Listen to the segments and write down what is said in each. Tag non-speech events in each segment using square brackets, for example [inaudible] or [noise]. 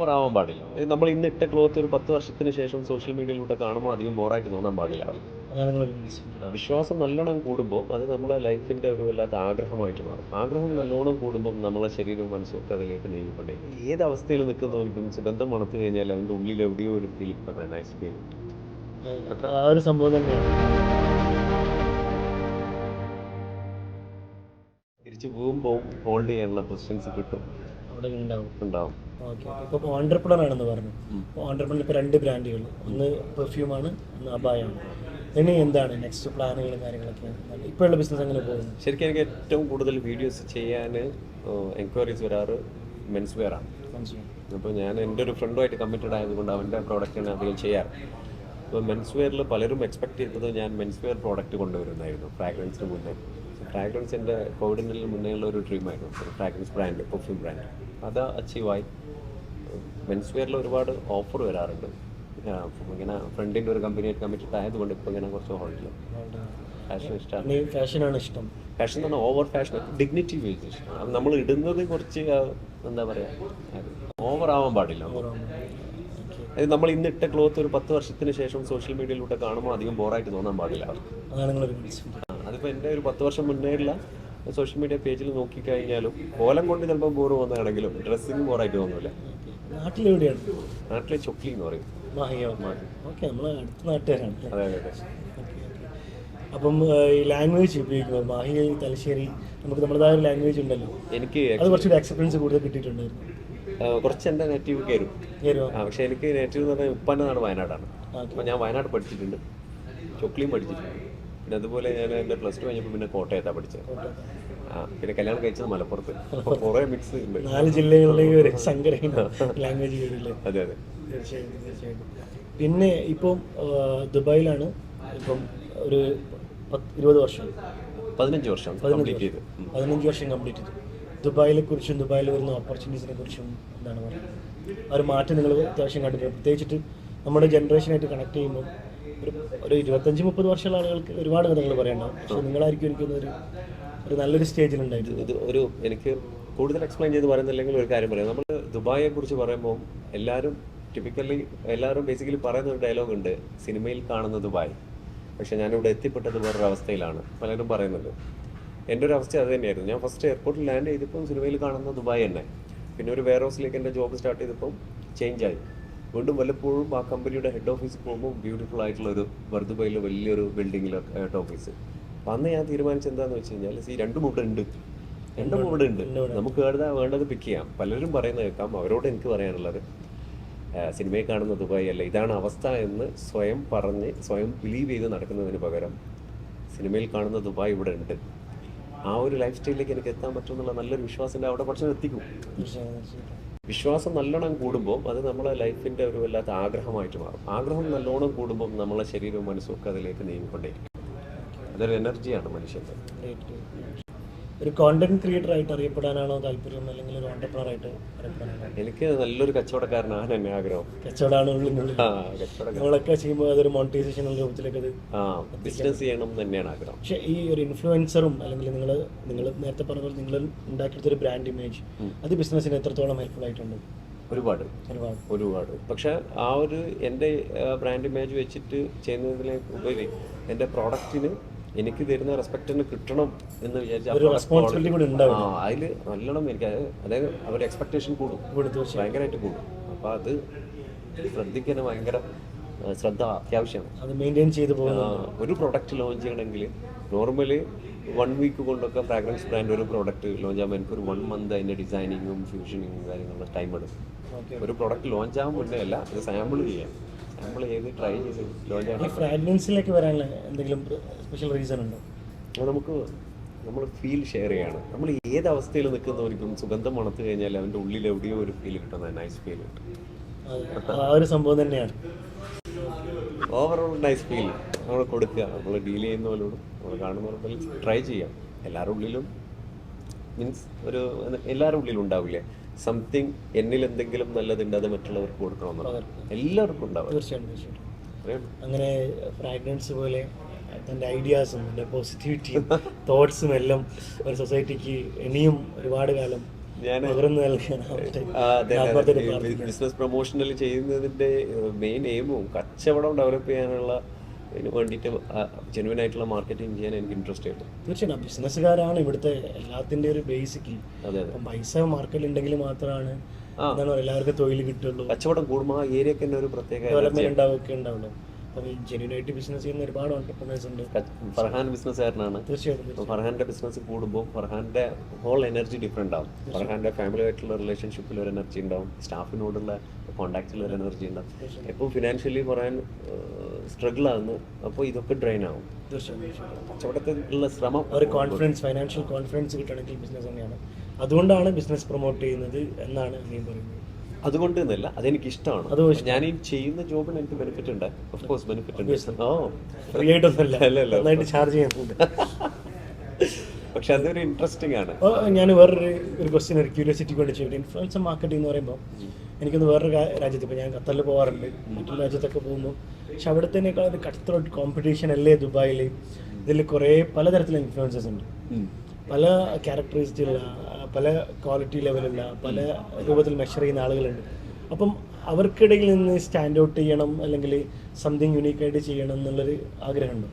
Over ആവാൻ പാടില്ല നമ്മൾ ഇന്ന് ഇട്ട ക്ലോത്ത് ഒരു പത്ത് വർഷത്തിന് ശേഷം സോഷ്യൽ മീഡിയയിലൂടെ കാണുമ്പോൾ അധികം ബോറായിട്ട് തോന്നാൻ പാടില്ല. വിശ്വാസം നല്ലോണം കൂടുമ്പോൾ അത് നമ്മുടെ ലൈഫിന്റെ ഒരു വല്ലാത്ത ആഗ്രഹമായിട്ട് മാറും. ആഗ്രഹം നല്ലോണം കൂടുമ്പോൾ നമ്മളെ ശരീരവും മനസ്സും ഒക്കെ അതിലേക്ക് നീങ്ങിക്കൊണ്ടേ ഏത് അവസ്ഥയിൽ നിൽക്കുന്നവർക്കും ബന്ധം വളർത്തു കഴിഞ്ഞാൽ അതിന്റെ ഉള്ളിൽ എവിടെയോ ഒരു ഫീൽ നൈസ് ആ ഒരു സംഭവം തന്നെയാണ്. തിരിച്ചു പോകുമ്പോൾ ഹോൾഡ് ചെയ്യാനുള്ള ക്വസ്റ്റ്യൻസ് കിട്ടും. അവിടെ ഉണ്ടാവും. ഉണ്ടാവും. ഓക്കെ. ഇപ്പോൾ ഓണ്ടർപ്രണർ ആണെന്ന് പറഞ്ഞു. ഉം. ഓണ്ടർപ്രണർ ഇപ്പോൾ രണ്ട് ബ്രാൻഡുകൾ ഒന്ന് പെർഫ്യൂമാണ് ഒന്ന് അബായാണ് ഇനി എന്താണ് നെക്സ്റ്റ് പ്ലാനുകളും കാര്യങ്ങളൊക്കെ? ഇപ്പോഴുള്ള ബിസിനസ് എങ്ങനെ പോകുന്നു? ശരിക്കും എനിക്ക് ഏറ്റവും കൂടുതൽ വീഡിയോസ് ചെയ്യാൻ എൻക്വയറീസ് വരാറ് മെൻസ് വെയർ ആണ് അപ്പോൾ ഞാൻ എന്റെ ഒരു ഫ്രണ്ടുമായിട്ട് കമ്മിറ്റഡ് ആയതുകൊണ്ട് അവന്റെ പ്രോഡക്റ്റാണ് അധികം ചെയ്യാറ്. അപ്പോൾ മെൻസ് വെയറിൽ പലരും എക്സ്പെക്ട് ചെയ്തത് ഞാൻ മെൻസ് വെയർ പ്രോഡക്റ്റ് കൊണ്ടുവരുന്നായിരുന്നു ഫ്രാഗ്രൻസിന് മുന്നേ. ഫ്രാഗ്രൻസ് എന്റെ കോവിഡിന്റെ മുന്നേയുള്ള ഒരു ഡ്രീമായിരുന്നു ഫ്രാഗ്രൻസ് ബ്രാൻഡ് പെർഫ്യൂം ബ്രാൻഡ് അത് അച്ചീവായി മെൻസ് വെയറിൽ ഒരുപാട് ഓഫർ വരാറുണ്ട്. ഇങ്ങനെ ഫ്രണ്ടിന്റെ ഒരു കമ്പനിയായിട്ട് കമ്മിറ്റഡ് ആയതുകൊണ്ട് ഇപ്പോൾ ഇങ്ങനെ കുറച്ച് ഹോൾഡിൽ ഫാഷൻ ഇഷ്ടമാണ്. ഫാഷനാണ് ഇഷ്ടം. ഫാഷൻ എന്ന് പറഞ്ഞാൽ ഓവർ ഫാഷൻ ഡിഗ്നിറ്റി വേസ് ഇഷ്ടമാണ് നമ്മൾ ഇടുന്നത് കുറച്ച് എന്താ പറയുക ഓവർ ആവാൻ പാടില്ല. അത് നമ്മൾ ഇന്ന് ഇട്ട ക്ലോത്ത് ഒരു പത്ത് വർഷത്തിന് ശേഷം സോഷ്യൽ മീഡിയയിലൂടെ കാണുമ്പോൾ അധികം ബോറായിട്ട് തോന്നാൻ പാടില്ല. അതാണ് അതിപ്പോൾ എന്റെ ഒരു പത്ത് വർഷം മുന്നേയുള്ള സോഷ്യൽ മീഡിയ പേജിൽ നോക്കിക്കഴിഞ്ഞാലും കോലം കൊണ്ട് ചിലപ്പോൾ ബോർ പോകുന്നതാണെങ്കിലും ഡ്രസ്സിങ് ബോറായിട്ട് തോന്നില്ല നാട്ടിലെവിടെയാണ് നാട്ടിലെ ചൊക്ലി എന്ന് പറയും. ഓക്കെ നമ്മൾ അടുത്ത നാട്ടുകാരാണ് അതെ അതെ. അപ്പം ഈ ലാംഗ്വേജ് ഉപയോഗിക്കുന്നത് മാഹി തലശ്ശേരി നമുക്ക് നമ്മുടേതായ ഒരു ലാംഗ്വേജ് ഉണ്ടല്ലോ. എനിക്ക് അത് കുറച്ചുകൂടി എക്സ്പീരിയൻസ് കൂടുതൽ കിട്ടിയിട്ടുണ്ടായിരുന്നു കുറച്ച് എന്റെ നേറ്റീവ് കയറും ആ പക്ഷേ എനിക്ക് നേറ്റീവ് എന്ന് പറഞ്ഞാൽ ഉപ്പാന്റെ നാട് വയനാടാണ്. അപ്പം ഞാൻ വയനാട് പഠിച്ചിട്ടുണ്ട്. ചൊക്ലിയും പഠിച്ചിട്ടുണ്ട്. പിന്നെ അതുപോലെ ഞാൻ എന്റെ പ്ലസ് ടു കഴിഞ്ഞപ്പോൾ പിന്നെ കോട്ടയത്താണ് പഠിച്ചത്. ആ പിന്നെ കല്യാണം കഴിച്ചത് മലപ്പുറത്ത്. അപ്പോൾ കുറേ മിക്സ് ഉണ്ട്. നാല് ജില്ലകളിലേക്ക് ഒരു ലാംഗ്വേജ് അതെ അതെ. തീർച്ചയായിട്ടും തീർച്ചയായിട്ടും. പിന്നെ ഇപ്പം ദുബായിലാണ് ഇപ്പം ഒരു ഇരുപത് വർഷം. പതിനഞ്ച് വർഷം കംപ്ലീറ്റ് ചെയ്ത്. പതിനഞ്ച് വർഷം കംപ്ലീറ്റ് ചെയ്തു. ദുബായിലെ കുറിച്ചും ദുബായിൽ വരുന്ന ഓപ്പർച്യൂണിറ്റീസിനെ കുറിച്ചും എന്താണ് പറയുക? ആ ഒരു മാറ്റം നിങ്ങൾ അത്യാവശ്യം കണ്ടിട്ടുണ്ട്. പ്രത്യേകിച്ചിട്ട് നമ്മുടെ ജനറേഷനായിട്ട് കണക്ട് ചെയ്യുമ്പോൾ ഒരു ഒരു ഇരുപത്തഞ്ച് മുപ്പത് വർഷമുള്ള ആളുകൾക്ക് ഒരുപാട് കഥകൾ പറയണ്ടാവും പക്ഷെ നിങ്ങളായിരിക്കും എനിക്കൊന്ന് ഒരു ഒരു നല്ലൊരു സ്റ്റേജിലുണ്ടായിരുന്നു ഇത് ഒരു എനിക്ക് കൂടുതൽ എക്സ്പ്ലെയിൻ ചെയ്ത് പറയുന്നില്ലെങ്കിൽ ഒരു കാര്യം പറയാം. നമ്മൾ ദുബായെ കുറിച്ച് പറയുമ്പോൾ എല്ലാവരും ടിപ്പിക്കലി എല്ലാവരും ബേസിക്കലി പറയുന്ന ഒരു ഡയലോഗ് ഉണ്ട്. സിനിമയിൽ കാണുന്ന ദുബായ്. പക്ഷെ ഞാനിവിടെ എത്തിപ്പെട്ടത് വേറൊരു അവസ്ഥയിലാണ്. പലരും പറയുന്നത് എന്റെ ഒരു അവസ്ഥ അത് തന്നെയായിരുന്നു. ഞാൻ ഫസ്റ്റ് എയർപോർട്ടിൽ ലാൻഡ് ചെയ്തപ്പോൾ സിനിമയിൽ കാണുന്ന ദുബായ് തന്നെ. പിന്നെ ഒരു വെയർ ഹൗസിലേക്ക് എന്റെ ജോബ് സ്റ്റാർട്ട് ചെയ്തപ്പോൾ ചേഞ്ച് ആയി. വീണ്ടും വല്ലപ്പോഴും ആ കമ്പനിയുടെ ഹെഡ് ഓഫീസ് പോകുമ്പോൾ ബ്യൂട്ടിഫുൾ ആയിട്ടുള്ള ഒരു വർദ്ധുബൈയിൽ വലിയൊരു ബിൽഡിങ്ങിലൊക്കെ ഹെഡ് ഓഫീസ് അപ്പം അന്ന് ഞാൻ തീരുമാനിച്ചത് എന്താണെന്ന് വെച്ച് കഴിഞ്ഞാൽ ഈ രണ്ടും ഇവിടെ ഉണ്ട്. രണ്ടും ഇവിടെ ഉണ്ട്. നമുക്ക് വേണ്ട വേണ്ടത് പിക്ക് ചെയ്യാം. പലരും പറയുന്നത് കേൾക്കാം. അവരോട് എനിക്ക് പറയാനുള്ളത് സിനിമയെ സിനിമയിൽ കാണുന്ന ദുബായ് അല്ല ഇതാണ് അവസ്ഥ എന്ന് സ്വയം പറഞ്ഞ് സ്വയം ബിലീവ് ചെയ്ത് നടക്കുന്നതിന് പകരം സിനിമയിൽ കാണുന്ന ദുബായ് ഇവിടെ ഉണ്ട്. ആ ഒരു ലൈഫ് സ്റ്റൈലിലേക്ക് എനിക്ക് എത്താൻ പറ്റുമെന്നുള്ള നല്ലൊരു വിശ്വാസം അവിടെ പക്ഷേ എത്തിക്കും. വിശ്വാസം നല്ലോണം കൂടുമ്പോൾ അത് നമ്മളെ ലൈഫിന്റെ ഒരു വല്ലാത്ത ആഗ്രഹമായിട്ട് മാറും. ആഗ്രഹം നല്ലോണം കൂടുമ്പോൾ നമ്മളെ ശരീരവും മനസ്സും ഒക്കെ അതിലേക്ക് നീങ്ങിക്കൊണ്ടേയിരിക്കും. അതൊരു എനർജിയാണ് മനുഷ്യന്റെ. ഒരു കോണ്ടന്റ് ക്രിയേറ്റർ ആയിട്ട് അറിയപ്പെടാനാണോ താല്പര്യം? അല്ലെങ്കിൽ ഒരു ഓണ്ടർപ്രണർ ആയിട്ട് അറിയപ്പെടാനാണോ? എനിക്ക് നല്ലൊരു കച്ചവടക്കാരനാണ് എന്നെ ആഗ്രഹം. കച്ചവടമാണ് നമ്മളൊക്കെ ചെയ്യുമ്പോൾ അതൊരു മോണിറ്റൈസേഷൻ രൂപത്തിലേക്ക് അത് ബിസിനസ് ചെയ്യണം തന്നെയാണ് ആഗ്രഹം. പക്ഷെ ഈ ഒരു ഇൻഫ്ലുവൻസറും അല്ലെങ്കിൽ നിങ്ങൾ നിങ്ങൾ നേരത്തെ പറഞ്ഞ പോലെ നിങ്ങൾ ഉണ്ടാക്കിയെടുത്ത ഒരു ബ്രാൻഡ് ഇമേജ് അത് ബിസിനസ്സിന് എത്രത്തോളം ഹെൽപ്ഫുൾ ആയിട്ടുണ്ട്? ഒരുപാട്. ഒരുപാട്. ഒരുപാട്. പക്ഷെ ആ ഒരു എന്റെ ബ്രാൻഡ് ഇമേജ് വെച്ചിട്ട് ചെയ്യുന്നതിലേക്ക് ഉപരി എന്റെ പ്രോഡക്റ്റിന് എനിക്ക് തരുന്ന റെസ്പെക്റ്റിന് കിട്ടണം എന്ന് വിചാരിച്ചാൽ ആ അതിൽ നല്ലോണം എനിക്ക് അതായത് അവർ എക്സ്പെക്ടേഷൻ കൂടും. ഭയങ്കരമായിട്ട് കൂടും. അപ്പോൾ അത് ശ്രദ്ധിക്കാൻ ഭയങ്കര ശ്രദ്ധ അത്യാവശ്യമാണ്. ചെയ്ത് ഒരു പ്രൊഡക്റ്റ് ലോഞ്ച് ചെയ്യണമെങ്കിൽ നോർമലി വൺ വീക്ക് കൊണ്ടൊക്കെ ഫ്രാഗ്രൻസ് ബ്രാൻഡ് ഒരു പ്രോഡക്റ്റ് ലോഞ്ച് ആകുമ്പോൾ എനിക്ക് ഒരു വൺ മന്ത് അതിന്റെ ഡിസൈനിങ്ങും ഫ്യൂഷനിങ്ങും കാര്യങ്ങളും ടൈം എടുക്കും. ഒരു പ്രോഡക്റ്റ് ലോഞ്ച് ആകാൻ മുന്നേ അല്ല ഇത് സാമ്പിൾ ചെയ്യാം. സാമ്പിൾ ഏത് ട്രൈ ചെയ്ത് ഈ വരാനുള്ള എന്തെങ്കിലും സ്പെഷ്യൽ റീസൺ ഉണ്ടോ? നമുക്ക് നമ്മൾ ഫീൽ ഷെയർ ചെയ്യാണ്. നമ്മൾ ഏത് അവസ്ഥയിൽ നിൽക്കുന്നവർക്കും സുഗന്ധം മണത്ത് കഴിഞ്ഞാൽ അവന്റെ ഉള്ളിൽ എവിടെയോ ഒരു ഫീൽ കിട്ടുന്ന നൈസ് ഫീൽ ആ ഒരു സംഭവം തന്നെയാണ്. ഓവറോൾ നൈസ് ഫീൽ നമ്മൾ കൊടുക്കുക. നമ്മൾ ഡീൽ ചെയ്യുന്നവരോടും നമ്മൾ കാണുന്നവരോടും ട്രൈ ചെയ്യാം. എല്ലാവരുടെ ഉള്ളിലും മീൻസ് ഒരു എല്ലാവരുടെ ഉള്ളിലും ഉണ്ടാവില്ലേ? സംതിങ് എന്നിൽ എന്തെങ്കിലും നല്ലതുണ്ട് അത് മറ്റുള്ളവർക്ക് കൊടുക്കണമെന്നുള്ളത് എല്ലാവർക്കും ഉണ്ടാവും തീർച്ചയായിട്ടും അങ്ങനെ ഫ്രാഗ്രൻസ് പോലെ തന്റെ ഐഡിയാസും എന്റെ പോസിറ്റിവിറ്റിയും തോട്ട്സും എല്ലാം ഒരു സൊസൈറ്റിക്ക് ഇനിയും ഒരുപാട് കാലം ഞാൻ. ബിസിനസ് പ്രൊമോഷനിൽ ചെയ്യുന്നതിന്റെ മെയിൻ എയിമും കച്ചവടം ഡെവലപ്പ് ചെയ്യാനുള്ള ഇതിന് വേണ്ടിയിട്ട് ജെനുവൻ ആയിട്ടുള്ള മാർക്കറ്റിംഗ് ചെയ്യാൻ എനിക്ക് ഇൻട്രസ്റ്റ് ഉണ്ട് തീർച്ചയായും ബിസിനസ്സുകാരാണ് ഇവിടുത്തെ എല്ലാത്തിന്റെ ഒരു ബേസിക് അതെ അതെ. പൈസ മാർക്കറ്റിൽ ഉണ്ടെങ്കിൽ മാത്രമാണ്. എന്താണ് എല്ലാവർക്കും തൊഴിൽ കിട്ടുള്ളൂ. കച്ചവടം കൂടുമ്പോൾ ആ ഏരിയക്ക് തന്നെ ഒരു പ്രത്യേക ഡെവലപ്മെന്റ് ഉണ്ടാവുകയൊക്കെ ഉണ്ടാവുള്ളൂ. അപ്പം ഈ ബിസിനസ് ചെയ്യുന്ന ഒരുപാട് ഓണ്ടർപ്രണേഴ്സ് ഉണ്ട്. ഫർഹാൻ ബിസിനസ്സുകാരനാണ്. തീർച്ചയായിട്ടും ഫർഹാന്റെ ബിസിനസ് കൂടുമ്പോൾ ഫർഹാന്റെ ഹോൾ എനർജി ഡിഫറെന്റ് ആവും. ഫർഹാന്റെ ഫാമിലി ആയിട്ടുള്ള റിലേഷൻഷിപ്പിൽ ഒരു എനർജി ഉണ്ടാവും. സ്റ്റാഫിനോടുള്ള കോണ്ടാക്റ്റിൽ ഒരു എനർജി ഉണ്ടാവും. എപ്പോൾ ഫിനാൻഷ്യലി പറയാൻ സ്ട്രഗിൾ ആകുന്നു അപ്പോൾ ഇതൊക്കെ ഡ്രെയിൻ ആവും. കച്ചവടത്തിലുള്ള ശ്രമം ഒരു കോൺഫിഡൻസ് ഫൈനാൻഷ്യൽ കോൺഫിഡൻസ് കിട്ടണമെങ്കിൽ ബിസിനസ് തന്നെയാണ്. അതുകൊണ്ടാണ് ബിസിനസ് പ്രൊമോട്ട് ചെയ്യുന്നത് എന്നാണ് നീ പറയുന്നത്. അതുകൊണ്ട് എന്നല്ല അതെനിക്ക് ഇഷ്ടമാണ് ഞാൻ ഈ ചെയ്യുന്ന ജോബിന് എനിക്ക് ബെനിഫിറ്റ് ഉണ്ട്. ഓഫ് കോഴ്സ് ബെനിഫിറ്റ് ഉണ്ട്. ഓ ഫ്രീ ആയിട്ടൊന്നുമല്ല അല്ല, അല്ല. നന്നായിട്ട് ചാർജ് ചെയ്യുന്നുണ്ട്. [laughs] പക്ഷെ അതൊരു ഇൻട്രസ്റ്റിംഗ് ആണ്. ഞാൻ വേറൊരു ഒരു ക്വസ്റ്റ്യൻ ഒരു ക്യൂരിയോസിറ്റി കൊണ്ട് ചോദിക്കട്ടെ ഇൻഫ്ലുവൻസർ മാർക്കറ്റിംഗ് എന്ന് പറയുമ്പോൾ എനിക്കൊന്ന് വേറൊരു രാജ്യത്ത് ഇപ്പോൾ ഞാൻ ഖത്തറിൽ പോകാറുണ്ട് മറ്റുള്ള രാജ്യത്തൊക്കെ പോകുമ്പോൾ പക്ഷെ അവിടത്തേക്കാൾ ഒരു കട്ട് ത്രോട്ട് കോമ്പറ്റീഷൻ അല്ലേ ദുബായിൽ ഇതിൽ കുറേ പലതരത്തിലുള്ള ഇൻഫ്ലുവൻസസ് ഉണ്ട്. പല ക്യാരക്ടറിസ്റ്റുള്ള പല ക്വാളിറ്റി ലെവലുള്ള പല രൂപത്തിൽ മെഷർ ചെയ്യുന്ന ആളുകളുണ്ട്. അപ്പം അവർക്കിടയിൽ നിന്ന് സ്റ്റാൻഡ് ഔട്ട് ചെയ്യണം അല്ലെങ്കിൽ സംതിങ് യുണീക്കായിട്ട് ചെയ്യണം എന്നുള്ളൊരു ആഗ്രഹമുണ്ടോ?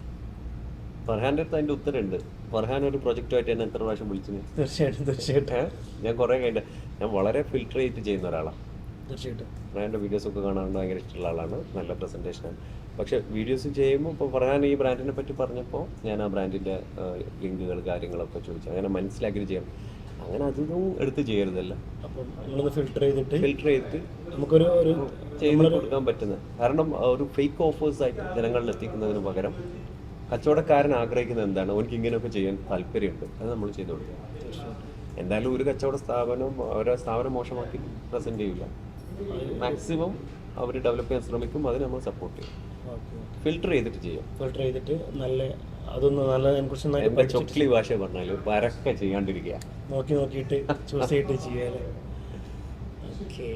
ഫർഹാന്റെ അടുത്ത് അതിന്റെ ഉത്തരമുണ്ട്. ഫർഹാൻ ഒരു പ്രൊജക്റ്റുമായിട്ട് എന്നെ എത്ര പ്രാവശ്യം വിളിച്ചു തീർച്ചയായിട്ടും തീർച്ചയായിട്ടും? ഞാൻ കുറേ കഴിഞ്ഞ ഞാൻ വളരെ ഫിൽട്ടർ ചെയ്ത് ചെയ്യുന്ന ഒരാളാണ്. തീർച്ചയായിട്ടും. ഫർഹാന്റെ വീഡിയോസൊക്കെ കാണാൻ ഭയങ്കര ഇഷ്ടമുള്ള ആളാണ്. നല്ല പ്രസന്റേഷനാണ് പക്ഷേ വീഡിയോസ് ചെയ്യുമ്പോൾ ഇപ്പോൾ ഫർഹാൻ ഈ ബ്രാൻഡിനെ പറ്റി പറഞ്ഞപ്പോൾ ഞാൻ ആ ബ്രാൻഡിന്റെ ലിങ്കുകൾ കാര്യങ്ങളൊക്കെ ചോദിച്ചു അങ്ങനെ മനസ്സിലാക്കിയിട്ട് ചെയ്യണം അങ്ങനെ അതൊന്നും എടുത്ത് ചെയ്യരുതല്ല. ഫിൽട്ടർ ചെയ്തിട്ട് ഫിൽട്ടർ ചെയ്തിട്ട് നമുക്കൊരു ഒരു ചെയ്ത് കൊടുക്കാൻ പറ്റുന്നത്. കാരണം ഒരു ഫേക്ക് ഓഫേഴ്സ് ആയിട്ട് ജനങ്ങളിൽ എത്തിക്കുന്നതിന് പകരം കച്ചവടക്കാരൻ ആഗ്രഹിക്കുന്നത് എന്താണ്? അവനക്ക് ഇങ്ങനെയൊക്കെ ചെയ്യാൻ താല്പര്യമുണ്ട്. അത് നമ്മൾ ചെയ്തു കൊടുക്കുക. എന്തായാലും ഒരു കച്ചവട സ്ഥാപനം ഓരോ സ്ഥാപനം മോശമാക്കി പ്രസന്റ് ചെയ്യില്ല. മാക്സിമം അവർ ഡെവലപ്പ് ചെയ്യാൻ ശ്രമിക്കും അതിന് നമ്മൾ സപ്പോർട്ട് ചെയ്യും. ഫിൽട്ടർ ചെയ്തിട്ട് ചെയ്യും. ഫിൽട്ടർ ചെയ്തിട്ട് നല്ല അതൊന്ന് നല്ല അതിനെക്കുറിച്ച് ചൊക്ലി ഭാഷ പറഞ്ഞാൽ പരക്കെ ചെയ്യാണ്ടിരിക്കുക. നോക്കി നോക്കിയിട്ട് ചൂസ് ചെയ്തിട്ട് ചെയ്യാല്ലേ? [laughs] ഓക്കെ